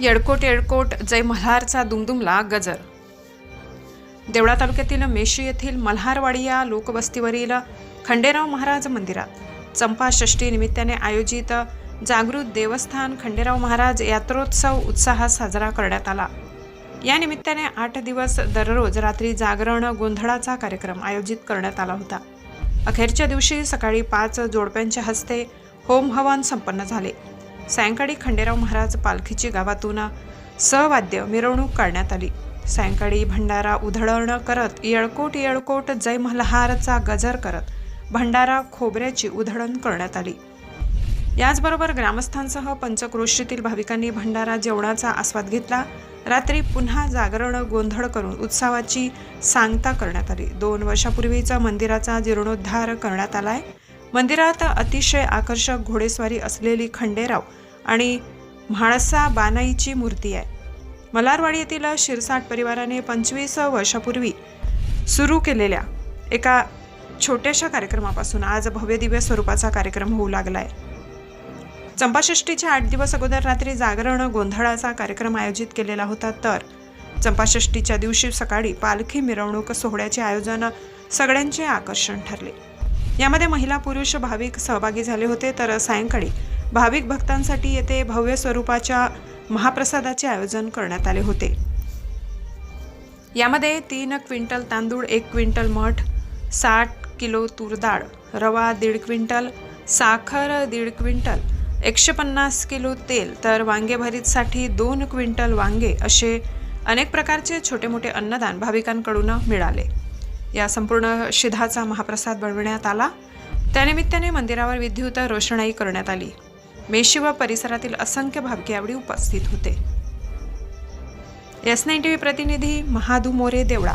येडकोट येडकोट जय मल्हारचा दुमदुमला गजर. देवळा तालुक्यातील मेशी येथील मल्हारवाडी या लोकवस्तीवरील खंडेराव महाराज मंदिरात चंपा षष्ठी निमित्ताने आयोजित जागृत देवस्थान खंडेराव महाराज यात्रोत्सव उत्साहात साजरा करण्यात आला. या निमित्ताने आठ दिवस दररोज रात्री जागरण गोंधळाचा कार्यक्रम आयोजित करण्यात आला होता. अखेरच्या दिवशी सकाळी पाच जोडप्यांच्या हस्ते होम हवन संपन्न झाले. सायंकाळी खंडेराव महाराज पालखीची गावातून सहवाद्य मिरवणूक काढण्यात आली. सायंकाळी भंडारा उधळण करत येळकोट येळकोट जय मल्हारचा गजर करत भंडारा खोबऱ्याची उधळण करण्यात आली. याचबरोबर ग्रामस्थांसह पंचक्रोशीतील भाविकांनी भंडारा जेवणाचा आस्वाद घेतला. रात्री पुन्हा जागरण गोंधळ करून उत्सवाची सांगता करण्यात आली. दोन वर्षापूर्वीचा मंदिराचा जीर्णोद्धार करण्यात आला आहे मंदिरात अतिशय आकर्षक घोडेस्वारी असलेली खंडेराव आणि म्हाळसा बानाईची मूर्ती आहे. मलारवाडी येथील शिरसाट परिवाराने पंचवीस वर्षापूर्वी सुरू केलेल्या एका छोट्याशा कार्यक्रमापासून आज भव्यदिव्य स्वरूपाचा कार्यक्रम होऊ लागला आहे चंपाषष्टीच्या आठ दिवस अगोदर रात्री जागरण गोंधळाचा कार्यक्रम आयोजित केलेला होता तर चंपाषष्टीच्या दिवशी सकाळी पालखी मिरवणूक सोहळ्याचे आयोजन सगळ्यांचे आकर्षण ठरले. यामध्ये महिला पुरुष भाविक सहभागी झाले होते. तर सायंकाळी भाविक भक्तांसाठी येथे भव्य स्वरूपाच्या महाप्रसादाचे आयोजन करण्यात आले होते. यामध्ये तीन क्विंटल तांदूळ एक क्विंटल मठ साठ किलो तूर डाळ रवा दीड क्विंटल साखर दीड क्विंटल एकशे पन्नास किलो तेल तर वांगे भरीतसाठी दोन क्विंटल वांगे असे अनेक प्रकारचे छोटे मोठे अन्नदान भाविकांकडून मिळाले. या संपूर्ण शिधाचा महाप्रसाद बनविण्यात आला. त्यानिमित्ताने मंदिरावर विद्युत रोषणाई करण्यात आली. मेशी व परिसरातील असंख्य भाग्य यावेळी उपस्थित होते. एस नाईन टी व्ही प्रतिनिधी महादू मोरे देवळा.